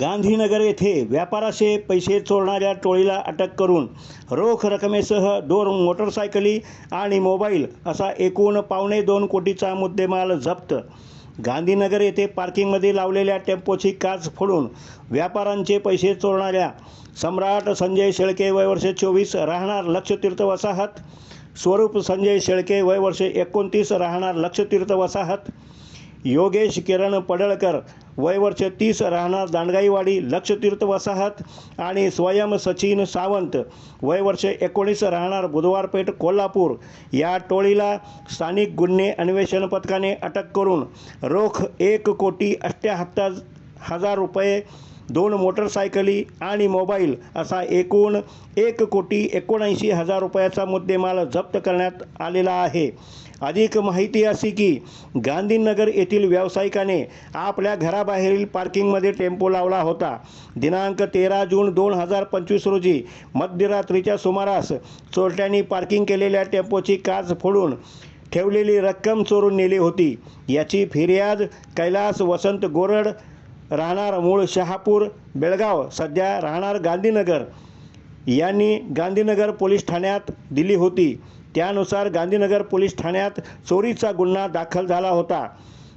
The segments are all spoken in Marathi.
गांधीनगर येथे व्यापाराचे पैसे चोरणाऱ्या टोळीला अटक करून रोख रकमेसह दोन मोटरसायकली आणि मोबाईल असा एकूण पावणे दोन कोटीचा मुद्देमाल जप्त. गांधीनगर येथे पार्किंगमध्ये लावलेल्या टेम्पोची काच फोडून व्यापाऱ्यांचे पैसे चोरणाऱ्या सम्राट संजय शेळके वय वर्षे चोवीस राहणार लक्षतीर्थ वसाहत स्वरूप संजय शेळके वय वर्षे एकोणतीस राहणार लक्षतीर्थ वसाहत योगेश किरण पडळकर वयवर्ष तीस राहणार दांडगाईवाडी लक्षतीर्थ वसाहत आणि स्वयं सचिन सावंत. वयवर्ष एकोणीस राहणार बुधवारपेठ कोल्हापूर. या टोळीला स्थानिक गुन्हे अन्वेषण पथकाने अटक करून रोख एक कोटी अठ्ठ्याहत्तर हजार रुपये दोन मोटरसायकली आणि मोबाईल असा एकूण एक कोटी एकोणऐंशी हजार रुपयाचा मुद्देमाल जप्त करण्यात आलेला आहे. अधिक माहिती अशी की गांधीनगर येथील व्यावसायिकाने आपल्या घराबाहेरील पार्किंगमध्ये टेम्पो लावला होता. दिनांक तेरा जून दोन हजार पंचवीस रोजी मध्यरात्रीच्या सुमारास चोरट्यांनी पार्किंग केलेल्या टेम्पोची काच फोडून ठेवलेली रक्कम चोरून नेली होती. याची फिर्याद कैलास वसंत गोरड राहणार मूळ शहापूर बेळगाव सध्या राहणार गांधीनगर. यांनी गांधीनगर पोलीस ठाण्यात दिली होती. त्यानुसार गांधीनगर पोलीस ठाण्यात चोरीचा गुन्हा दाखल झाला होता.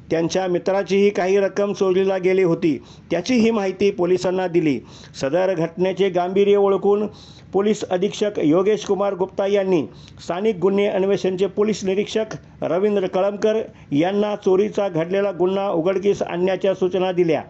त्यांच्या मित्राचीही काही रक्कम चोरीला गेली होती. त्याचीही माहिती पोलिसांना दिली. सदर घटनेचे गांभीर्य ओळखून पोलीस अधीक्षक योगेश कुमार गुप्ता यांनी स्थानिक गुन्हे अन्वेषणचे पोलीस निरीक्षक रवींद्र कळमकर यांना चोरीचा घडलेला गुन्हा उघडकीस आणण्याच्या सूचना दिल्या.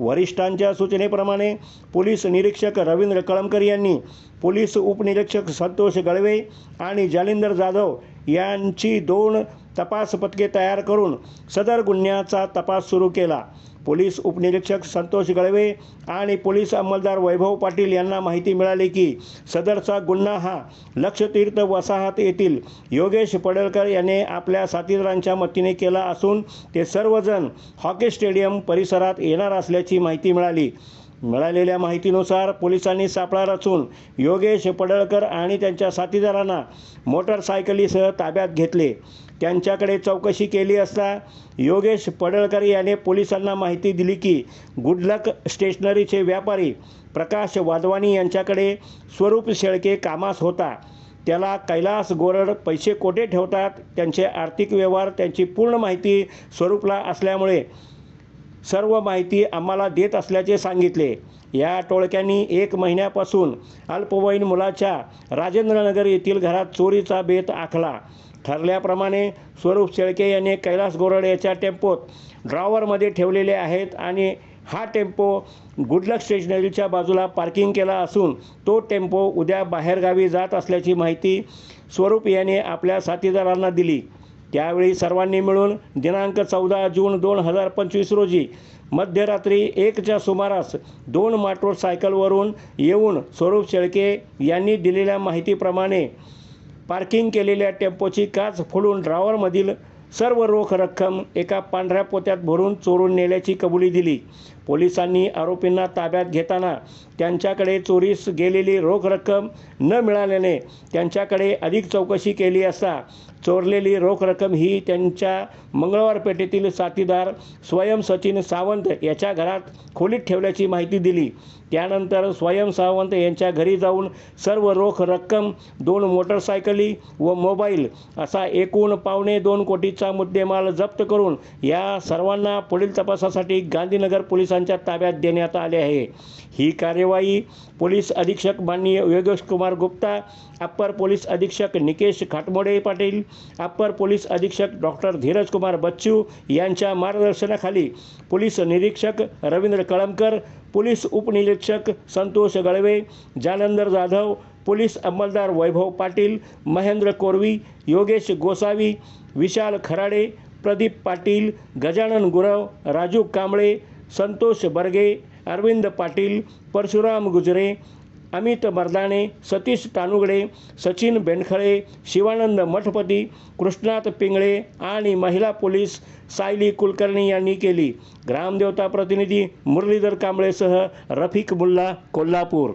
वरिष्ठांच्या सूचनेप्रमाणे पोलीस निरीक्षक रवींद्र कळमकर यांनी पोलीस उपनिरीक्षक संतोष गळवे आणि जालिंदर जाधव यांची दोन तपास पथके तयार करून सदर गुन्ह्याचा तपास सुरू केला. पोलीस उपनिरीक्षक संतोष गळवे आणि पोलीस अंमलदार वैभव पाटील यांना माहिती मिळाली की सदरचा गुन्हा हा लक्षतीर्थ वसाहत येथील योगेश पडळकर याने आपल्या साथीदारांच्या मतीने केला असून ते सर्वजण हॉकी स्टेडियम परिसरात येणार असल्याची माहिती मिळाली. मिळालेल्या माहितीनुसार पोलिसांनी सापळा रचून योगेश पडळकर आणि त्यांच्या साथीदारांना मोटरसायकलीसह ताब्यात घेतले. त्यांच्याकडे चौकशी केली असता योगेश पडळकर याने पोलिसांना माहिती दिली की गुडलक स्टेशनरीचे व्यापारी प्रकाश वाधवानी यांच्याकडे स्वरूप शेळके कामास होता. त्याला कैलास गोरड पैसे कोठे ठेवतात? त्यांचे आर्थिक व्यवहार त्यांची पूर्ण माहिती स्वरूपला असल्यामुळे सर्व माहिती आम्हाला देत असल्याचे सांगितले. या टोळक्यांनी एक महिन्यापासून अल्पवयीन मुलाच्या राजेंद्रनगर येथील घरात चोरीचा बेत आखला. ठरल्याप्रमाणे स्वरूप शेळके यांनी कैलास गोरड याच्या टेम्पोत ड्रॉवरमध्ये ठेवलेले आहेत आणि हा टेम्पो गुडलक स्टेशनरीच्या बाजूला पार्किंग केला असून तो टेम्पो उद्या बाहेरगावी जात असल्याची माहिती स्वरूप याने आपल्या साथीदारांना दिली. त्यावेळी सर्वांनी मिळून दिनांक चौदा जून दोन हजार पंचवीस रोजी मध्यरात्री एकच्या सुमारास दोन मोटरसायकलवरून येऊन स्वरूप शेळके यांनी दिलेल्या माहितीप्रमाणे पार्किंग केलेल्या टेम्पोची काच फोडून ड्रावरमधील सर्व रोख रक्कम एका पांढऱ्या पोत्यात भरून चोरून नेल्याची कबुली दिली. पोलिसांनी आरोपींना ताब्यात घेताना त्यांच्याकडे चोरीस गेलेली रोख रक्कम न मिळाल्याने त्यांच्याकडे अधिक चौकशी केली असता चोरलेली रोख रक्कम ही त्यांच्या मंगळवार पेठेतील साथीदार स्वयं सचिन सावंत याच्या घरात खोलीत ठेवल्याची माहिती दिली. त्यानंतर स्वयं सावंत यांच्या घरी जाऊन सर्व रोख रक्कम दोन मोटरसायकली व मोबाईल असा एकूण पावणे दोन कोटीचा मुद्देमाल जप्त करून या सर्वांना पुढील तपासासाठी गांधीनगर पोलिसांच्या ताब्यात देण्यात आले आहे. ही कार्यवाही पोलीस अधीक्षक माननीय योगेश कुमार गुप्ता अप्पर पोलीस अधीक्षक निकेश खाटमोडे पाटील अप्पर पोलीस अधीक्षक डॉक्टर धीरज कुमार बच्चू यांच्या मार्गदर्शनाखाली पोलीस निरीक्षक रवींद्र कळमकर पोलीस उपनिरीक्षक संतोष गळवे जालंदर जाधव पोलीस अंमलदार वैभव पाटील महेंद्र कोरवी योगेश गोसावी विशाल खराडे प्रदीप पाटील गजानन गुरव राजू कांबळे संतोष बर्गे अरविंद पाटील परशुराम गुजरे अमित मर्दाणे सतीश तानुगडे सचिन बेनखळे शिवानंद मठपती कृष्णात पिंगळे आणि महिला पोलीस सायली कुलकर्णी यांनी केली. ग्रामदेवता प्रतिनिधी मुरलीधर कांबळेसह रफिक मुल्ला कोल्हापूर.